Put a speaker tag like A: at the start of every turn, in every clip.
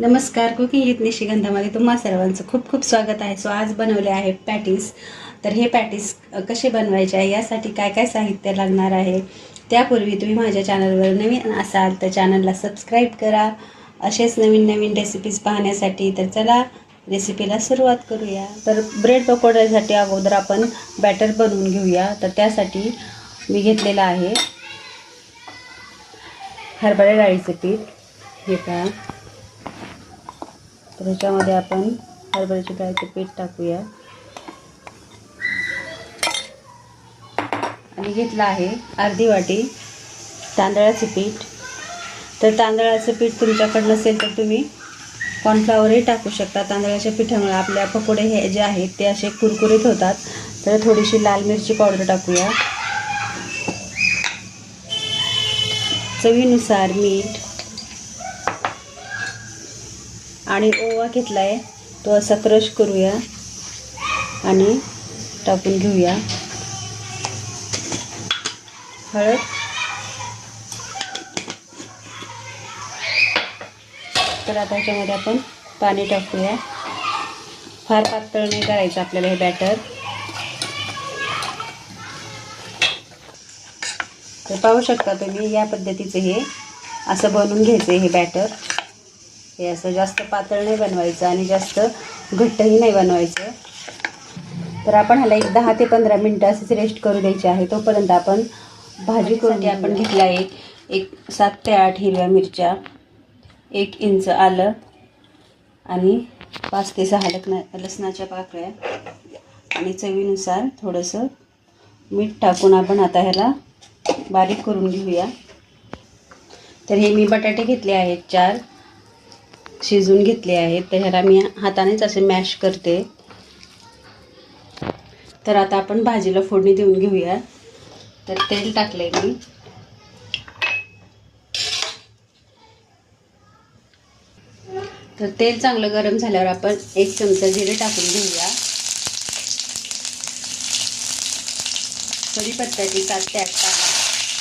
A: नमस्कार cooking with निशिगंधामध्ये तुम्हा सर्वांचं खूप खूप स्वागत आहे. सो आज बनवले आहे पॅटीस. तर हे पॅटीस कसे बनवायचे आहे यासाठी काय काय साहित्य लागणार आहे त्यापूर्वी तुम्ही माझ्या चॅनलवर नवीन असाल तर चॅनलला सबस्क्राईब करा. असेच नवीन नवीन रेसिपीज पाहण्यासाठी तर चला रेसिपीला सुरुवात करूया. तर ब्रेड पकोड्यासाठी अगोदर आपण बॅटर बनवून घेऊया. तर त्यासाठी मी घेतलेलं आहे हरभरा डाळीचं पीठ. हे पहा. तर ह्याच्यामध्ये आपण हरभऱ्याची डाळीचं पीठ टाकूया. आणि घेतलं आहे अर्धी वाटी तांदळाचं पीठ. तर तांदळाचं पीठ तुमच्याकडं नसेल तर तुम्ही कॉर्नफ्लावरही टाकू शकता. तांदळाच्या पिठामुळे आपल्या पकोडे हे जे आहेत ते असे कुरकुरीत होतात. तर थोडीशी लाल मिरची पावडर टाकूया. चवीनुसार मीठ आणि ओवा घेतला आहे तो असा क्रश करूया आणि टाकून घेऊया. हळद. तर आता ह्याच्यामध्ये आपण पाणी टाकूया. फार पातळ नाही करायचं आपल्याला हे बॅटर. तर पाहू शकता तुम्ही या पद्धतीचं हे असं बनवून घ्यायचं हे बॅटर. हे असं जास्त पातळ नाही बनवायचं आणि जास्त घट्टही नाही बनवायचं. तर आपण ह्याला एक दहा ते पंधरा मिनटं असेच रेस्ट करू द्यायचे आहे. तोपर्यंत आपण भाजी करून आपण घेतला एक एक सात ते आठ हिरव्या मिरच्या एक इंच आलं आणि पाच ते सहा लग्न लसणाच्या पाकळ्या. आणि चवीनुसार थोडंसं मीठ टाकून आपण आता ह्याला बारीक करून घेऊया. तर हे मी बटाटे घेतले आहेत चार. शिजून घेतले आहेत. तर ह्याला मी हातानेच असे मॅश करते. तर आता आपण भाजीला फोडणी देऊन घेऊया. तर तेल टाकले मी. तर तेल चांगलं गरम झाल्यावर आपण एक चमचा जिरे टाकून घेऊया. कढीपत्त्याची सात ते आठ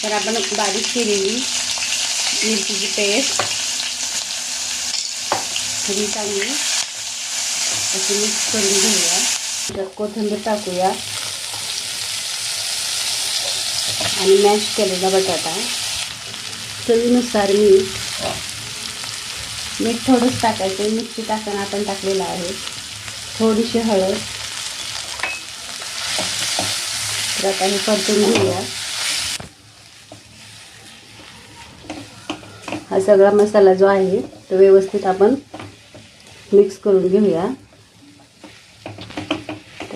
A: तर आपण बारीक केलेली मिरचीची पेस्ट ही चांगली अशी मिक्स करून घेऊया. त्यात कोथिंबीर टाकूया. आणि मॅश केलेला बटाटा. चवीनुसार मीठ. मीठ थोडंच टाकायचं मिरची टाकणं आपण टाकलेलं आहे. थोडीशी हळद. तर आता हे परतून घेऊया. हा सगळा मसाला जो आहे तो व्यवस्थित आपण मिक्स करून घेऊया.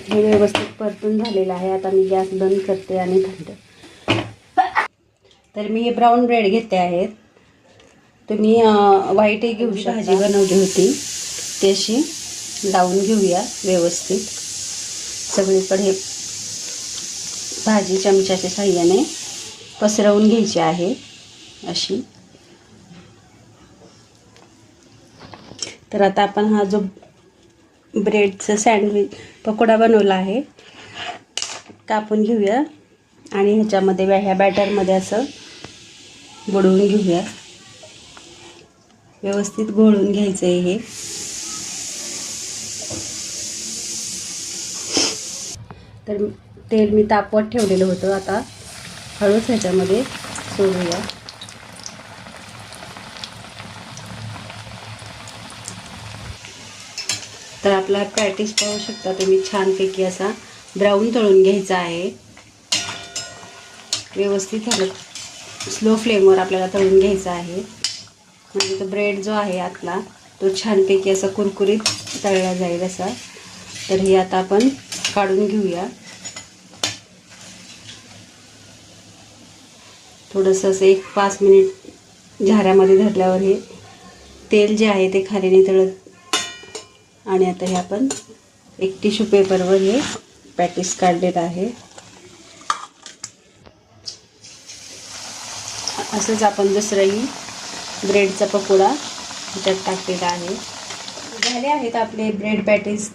A: हे व्यवस्थित परतून झालेलं आहे. आता मी गॅस बंद करते आणि थंड. तर मी हे ब्राऊन ब्रेड घेते आहेत. तुम्ही व्हाईटही घेऊ शकता. भाजी बनवली होती. ती अशी लावून घेऊया व्यवस्थित. सगळीकडे भाजी चमच्याच्या साह्याने पसरवून घ्यायची आहे अशी. तर आता आपण हा जो ब्रेडचं सँडविच पकोडा बनवला आहे कापून घेऊया. आणि ह्याच्यामध्ये व्या- ह्या बॅटरमध्ये असं बुडवून घेऊया. व्यवस्थित घोळून घ्यायचं आहे हे. तर तेल मी तापवत ठेवलेलं होतं. आता हळूच ह्याच्यामध्ये सोडूया. तर आपला पॅटीस पाहू शकता तुम्ही. छानपैकी असा ब्राऊन तळून घ्यायचा आहे. व्यवस्थित हलत स्लो फ्लेमवर आपल्याला तळून घ्यायचा आहे. म्हणजे तो ब्रेड जो आहे आतला तो छानपैकी असा कुरकुरीत तळला जाईल असा. तर हे आता आपण काढून घेऊया. थोडंसं असं एक पाच मिनिट झाऱ्यामध्ये धरल्यावर हे तेल जे आहे ते खाली नितळत आणि आता हे आपण एक टिश्यू पेपरवर हे पॅटीस काढलेलं आहे. असंच आपण दुसरंही ब्रेडचा पकोडा ह्याच्यात टाकलेला आहे. झाले आहेत आपले ब्रेड पॅटीस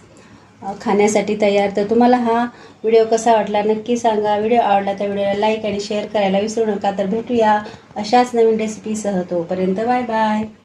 A: खाण्यासाठी तयार. तर तुम्हाला हा व्हिडिओ कसा वाटला नक्की सांगा. व्हिडिओ आवडला तर व्हिडिओला लाईक आणि शेअर करायला विसरू नका. तर भेटूया अशाच नवीन रेसिपीसह तोपर्यंत बाय बाय